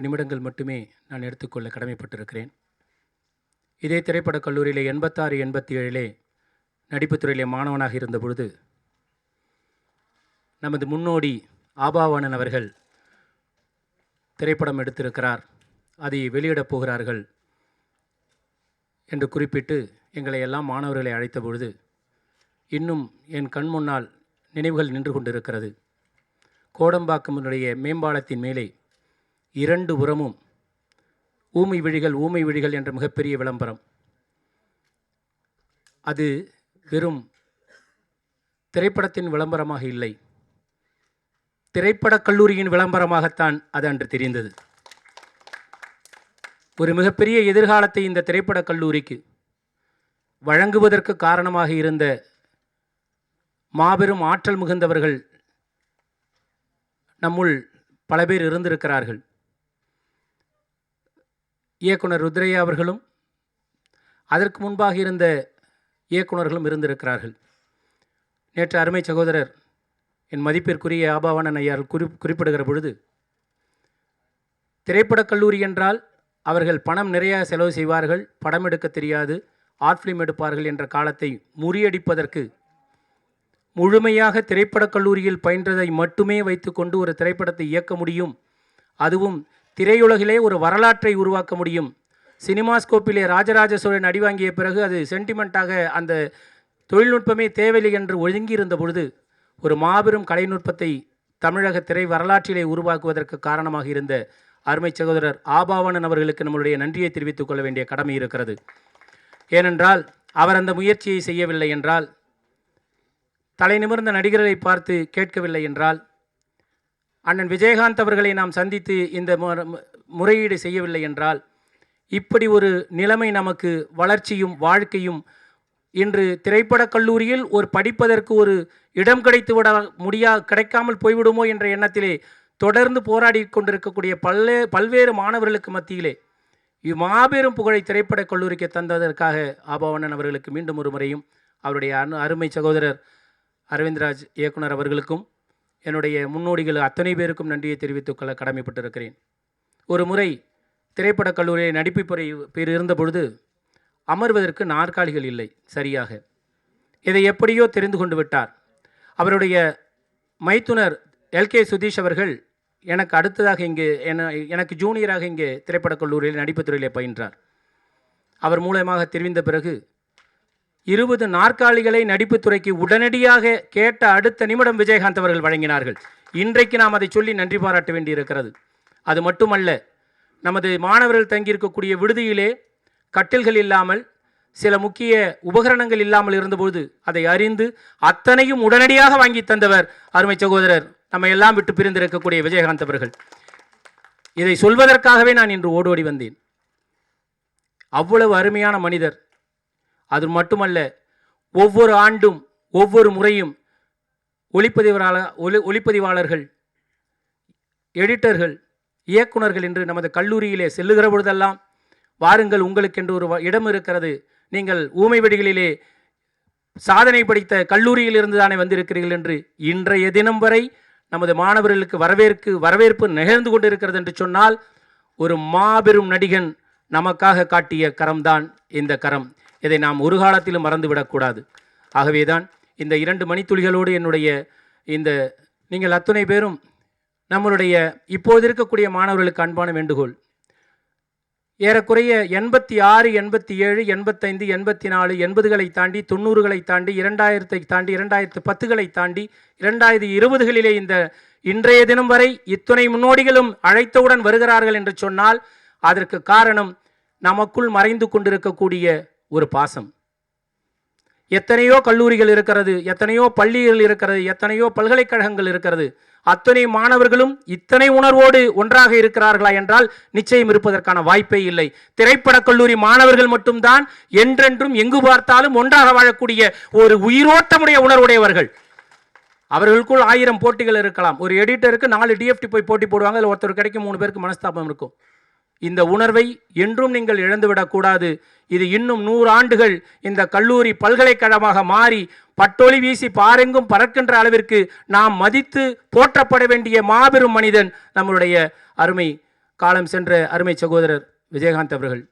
நிமிடங்கள் மட்டுமே நான் எடுத்துக்கொள்ள கடமைப்பட்டிருக்கிறேன். இதே திரைப்படக் கல்லூரியிலே எண்பத்தாறு எண்பத்தி ஏழிலே நடிப்புத் துறையிலே மாணவனாக இருந்த பொழுது நமது முன்னோடி ஆபாவாணன் அவர்கள் திரைப்படம் எடுத்திருக்கிறார். அதை வெளியிடப் போகிறார்கள் என்று குறிப்பிட்டு எங்களை எல்லாம் மாணவர்களை அழைத்த பொழுது இன்னும் என் கண் முன்னால் நினைவுகள் நின்று கொண்டிருக்கிறது. கோடம்பாக்கமுடைய மேம்பாலத்தின் மேலே இரண்டு புறமும் ஊமை விழிகள் ஊமை விழிகள் என்ற மிகப்பெரிய விளம்பரம். அது வெறும் திரைப்படத்தின் விளம்பரமாக இல்லை திரைப்படக் கல்லூரியின் விளம்பரமாகத்தான் அது அன்று தெரிந்தது. ஒரு மிகப்பெரிய எதிர்காலத்தை இந்த திரைப்படக் கல்லூரிக்கு வழங்குவதற்கு காரணமாக இருந்த மாபெரும் ஆற்றல் மிகுந்தவர்கள் நம்முள் பல பேர் இருந்திருக்கிறார்கள். இயக்குனர் ருத்ரையா அவர்களும் அதற்கு முன்பாக இருந்த இயக்குனர்களும் இருந்திருக்கிறார்கள். நேற்று அருமை சகோதரர் என் மதிப்பிற்குரிய ஆபாவானன் ஐயார் குறி குறிப்பிடுகிற பொழுது திரைப்படக் கல்லூரி என்றால் அவர்கள் பணம் நிறைய செலவு செய்வார்கள் படம் எடுக்க தெரியாது ஆர்ட் ஃபிலிம் எடுப்பார்கள் என்ற காலத்தை முறியடிப்பதற்கு முழுமையாக திரைப்படக் கல்லூரியில் பயின்றதை மட்டுமே வைத்துக்கொண்டு ஒரு திரைப்படத்தை இயக்க முடியும் அதுவும் திரையுலகிலே ஒரு வரலாற்றை உருவாக்க முடியும். சினிமாஸ்கோப்பிலே ராஜராஜ சோழன் அடிவாங்கிய பிறகு அது சென்டிமெண்ட்டாக அந்த தொழில்நுட்பமே தேவையில்லை என்று ஒழுங்கியிருந்த பொழுது ஒரு மாபெரும் கலைநுட்பத்தை தமிழக திரை வரலாற்றிலே உருவாக்குவதற்கு காரணமாக இருந்த அருமை சகோதரர் ஆபாவணன் அவர்களுக்கு நம்மளுடைய நன்றியை தெரிவித்துக் கொள்ள வேண்டிய கடமை இருக்கிறது. ஏனென்றால் அவர் அந்த முயற்சியை செய்யவில்லை என்றால் தலை நிமிர்ந்த நடிகர்களை பார்த்து கேட்கவில்லை என்றால் அண்ணன் விஜயகாந்த் அவர்களை நாம் சந்தித்து இந்த முறையீடு செய்யவில்லை என்றால் இப்படி ஒரு நிலைமை நமக்கு வளர்ச்சியும் வாழ்க்கையும் இன்று திரைப்படக் கல்லூரியில் ஒரு படிப்பதற்கு ஒரு இடம் கிடைத்து விட முடியா கிடைக்காமல் போய்விடுமோ என்ற எண்ணத்திலே தொடர்ந்து போராடி கொண்டிருக்கக்கூடிய பல்லே பல்வேறு மாணவர்களுக்கு மத்தியிலே இம்மாபெரும் புகழை திரைப்படக் கல்லூரிக்கு தந்ததற்காக ஆபாவண்ணன் அவர்களுக்கு மீண்டும் ஒரு முறையும் அவருடைய அரு அருமை சகோதரர் அரவிந்த்ராஜ் இயக்குனர் அவர்களுக்கும் என்னுடைய முன்னோடிகள் அத்தனை பேருக்கும் நன்றியை தெரிவித்துக் கொள்ள கடமைப்பட்டிருக்கிறேன். ஒரு முறை திரைப்படக் கல்லூரியில் நடிப்பு பேர் இருந்தபொழுது அமர்வதற்கு நாற்காலிகள் இல்லை சரியாக. இதை எப்படியோ தெரிந்து கொண்டு விட்டார். அவருடைய மைத்துனர் எல்கே சுதீஷ் அவர்கள் எனக்கு அடுத்ததாக இங்கே என எனக்கு ஜூனியராக இங்கே திரைப்படக் கல்லூரியில் நடிப்புத் துறையில் பயின்றார். அவர் மூலமாக தெரிவித்த பிறகு இருபது நாற்காலிகளை நடிப்புத்துறைக்கு உடனடியாக கேட்ட அடுத்த நிமிடம் விஜயகாந்த் அவர்கள் வழங்கினார்கள். இன்றைக்கு நாம் அதை சொல்லி நன்றி பாராட்ட வேண்டியிருக்கிறது. அது மட்டுமல்ல நமது மாணவர்கள் தங்கியிருக்கக்கூடிய விடுதியிலே கட்டில்கள் இல்லாமல் சில முக்கிய உபகரணங்கள் இல்லாமல் இருந்தபோது அதை அறிந்து அத்தனையும் உடனடியாக வாங்கி தந்தவர் அருமை சகோதரர் நம்ம எல்லாம் விட்டு பிரிந்திருக்கக்கூடிய விஜயகாந்த் அவர்கள். இதை சொல்வதற்காகவே நான் இன்று ஓடோடி வந்தேன். அவ்வளவு அருமையான மனிதர் அது மட்டுமல்ல ஒவ்வொரு ஆண்டும் ஒவ்வொரு முறையும் ஒளிப்பதிவாளர் ஒளி ஒளிப்பதிவாளர்கள் எடிட்டர்கள் இயக்குனர்கள் என்று நமது கல்லூரியிலே செல்லுகிற பொழுதெல்லாம் வாருங்கள் உங்களுக்கென்று ஒரு வ- இடம் இருக்கிறது. நீங்கள் ஊமை வெடிகளிலே சாதனை படித்த கல்லூரியில் இருந்து தானே வந்திருக்கிறீர்கள் என்று இன்றைய தினம் வரை நமது மாணவர்களுக்கு வரவேற்கு வரவேற்பு நிகழ்ந்து கொண்டிருக்கிறது என்று சொன்னால் ஒரு மாபெரும் நடிகன் நமக்காக காட்டிய கரம்தான் இந்த கரம். இதை நாம் ஒரு காலத்திலும் மறந்துவிடக்கூடாது. ஆகவேதான் இந்த இரண்டு மணித்துளிகளோடு என்னுடைய இந்த நீங்கள் அத்துணை பேரும் நம்மளுடைய இப்போது இருக்கக்கூடிய மாணவர்களுக்கு அன்பான வேண்டுகோள். ஏறக்குறைய எண்பத்தி ஆறு எண்பத்தி ஏழு எண்பத்தைந்து எண்பத்தி நாலு எண்பதுகளை தாண்டி தொண்ணூறுகளை தாண்டி இரண்டாயிரத்தை தாண்டி இரண்டாயிரத்து பத்துகளை தாண்டி இரண்டாயிரத்தி இருபதுகளிலே இந்த இன்றைய தினம் வரை இத்துணை முன்னோடிகளும் அழைத்தவுடன் வருகிறார்கள் என்று சொன்னால் அதற்கு காரணம் நமக்குள் மறைந்து கொண்டிருக்கக்கூடிய ஒரு பாசம். எத்தனையோ கல்லூரிகள் இருக்கிறது எத்தனையோ பள்ளிகள் இருக்கிறது எத்தனையோ பல்கலைக்கழகங்கள் இருக்கிறது. அத்தனை மாணவர்களும் இத்தனை உணர்வோடு ஒன்றாக இருக்கிறார்களா என்றால் நிச்சயம் இருப்பதற்கான வாய்ப்பே இல்லை. திரைப்படக் கல்லூரி மாணவர்கள் மட்டும்தான் என்றென்றும் எங்கு பார்த்தாலும் ஒன்றாக வாழக்கூடிய ஒரு உயிரோட்டமுடைய உணர்வுடையவர்கள். அவர்களுக்குள் ஆயிரம் போட்டிகள் இருக்கலாம். ஒரு எடிட்டருக்கு நாலு டிஎஃப்டி போய் போட்டி போடுவாங்க அதில் ஒருத்தர் கிடைக்கும் மூணு பேருக்கு மனஸ்தாபம் இருக்கும். இந்த உணர்வை என்றும் நீங்கள் இழந்துவிடக்கூடாது இது இன்னும் நூறு ஆண்டுகள் இந்த கல்லூரி பல்கலைக்கழகமாக மாறி பட்டொளி வீசி பாரெங்கும் பறக்கின்ற அளவிற்கு நாம் மதித்து போற்றப்பட வேண்டிய மாபெரும் மனிதன் நம்மளுடைய அருமை காலம் சென்ற அருமை சகோதரர் விஜயகாந்த் அவர்கள்.